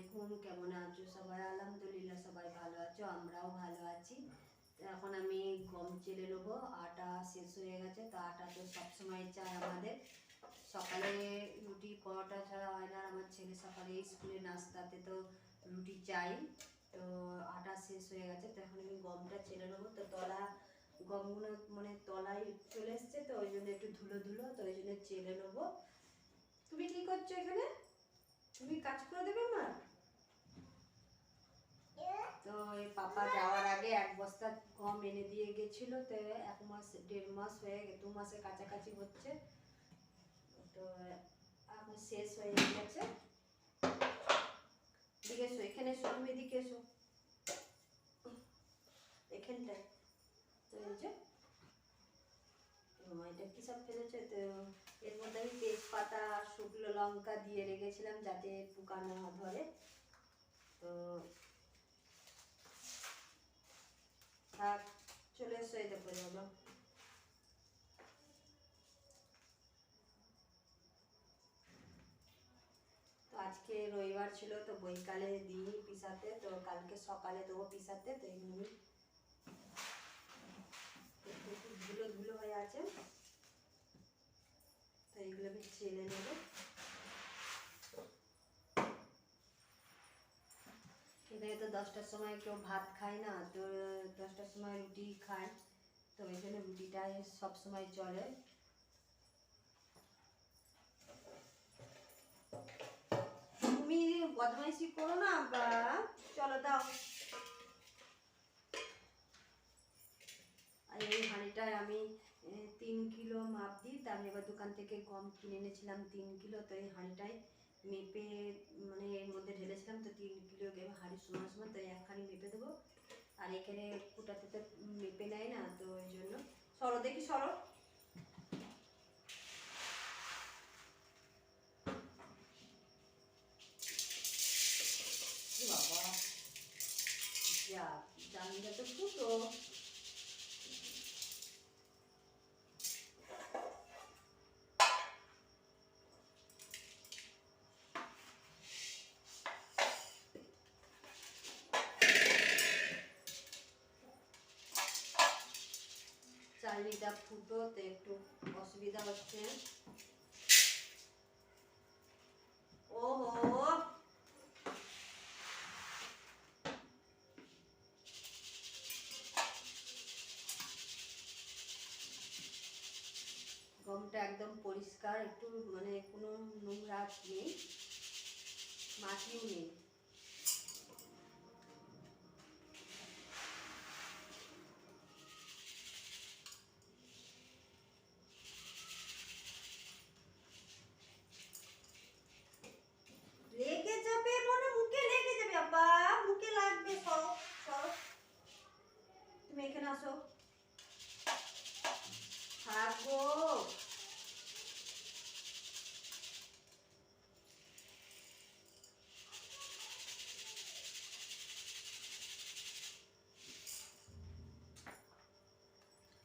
আলাইকুম কেমন আছো? সবাই আলহামদুলিল্লাহ সবাই ভালো আছো, আমরাও ভালো আছি। এখন আমি গম চেলে নেব, আটা শেষ হয়ে গেছে, তো আটা তো সবসময় চাই আমাদের। সকালে রুটি পরোটা ছাড়া হয় না আমার ছেলে সকালে স্কুলে নাস্তাতে তো রুটি চাই। তো আটা শেষ হয়ে গেছে, তো এখন আমি গমটা চেলে নেব। তো তলা গমগুলো মানে তলায় চলে এসছে, তো ওই জন্য একটু ধুলো ধুলো, তো ওই জন্য চেলে নেব। তুমি কি করছ এখানে? তুমি কাজ করে দেবে এই পাপা যাওয়ার আগে এক বস্তা গম এনে দিয়ে গেছিল, তো এক মাস, দেড় মাস হয়ে দু মাসের কাছাকাছি হচ্ছে। তো এখন শেষ হয়ে গেছে। এদিকে এসো, এখানে এসো, তুমি এদিকে এসো। এখানটায়। তো এই যে এটা কি সব ফেলেছে? তো এর মধ্যে আমি তেজপাতা, শুকনো লঙ্কা দিয়ে রেখেছিলাম যাতে পোকা না ধরে। তো থাক চলে এসো এই দেখো হলো। তো আজকে রবিবার ছিল, তো বৈকালে দিই পিসাতে, তো কালকে সকালে দেবো পিসাতে, তো একটু ধুলো ধুলো হয়ে আছে। তো আমি চেলে নেব এখানে তো দশটার সময় কেউ ভাত খায় না, তো দশটার সময় রুটি খায়। তো ওই জন্য রুটিটাই সবসময় চলে। তুমি বদমাইশি করো না বা চলো দাও। আর এই হাঁড়িটায় আমি তিন কিলো মাপ দিই। তা আমি এবার দোকান থেকে গম কিনে এনেছিলাম তিন কিলো, তো এই হাঁড়িটায় মেপে মানে এর মধ্যে ঢেলেছিলাম তো তিন কিলো হাঁড়ি সমান সমান তো এক হাঁড়ি মেপে দেবো। আর এখানে কুটাতে তো মেপে নেয় না, তো ওই জন্য। সরো দেখি, সরো। বাবা যা জানলা তো ফুটো চালনিটা ফুটো তো একটু অসুবিধা হচ্ছে। গমটা একদম পরিষ্কার, একটু মানে কোনো নোংরা নেই, মাটিও নেই। তুমি এখানে আসো। থাকো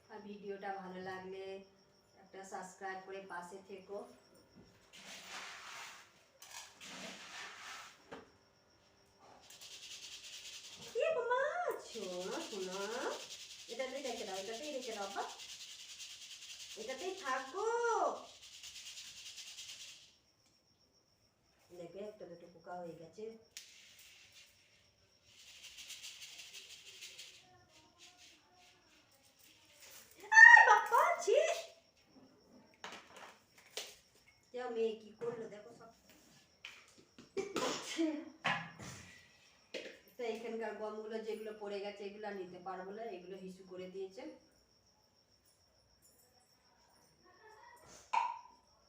আর ভিডিওটা ভালো লাগলে একটা সাবস্ক্রাইব করে পাশে থেকো কি মামা শোনা শোনা এটাতেই রেখে দাও এটাতেই রেখে দাও বা এটাতেই থাকো দেখবে, একটা দুটো পোকা হয়ে গেছে। মেয়ে কি করল, দেখো সব। এইখানকার গমগুলো যেগুলো পড়ে গেছে এগুলো নিতে পারব না এগুলো হিসু করে দিয়েছে।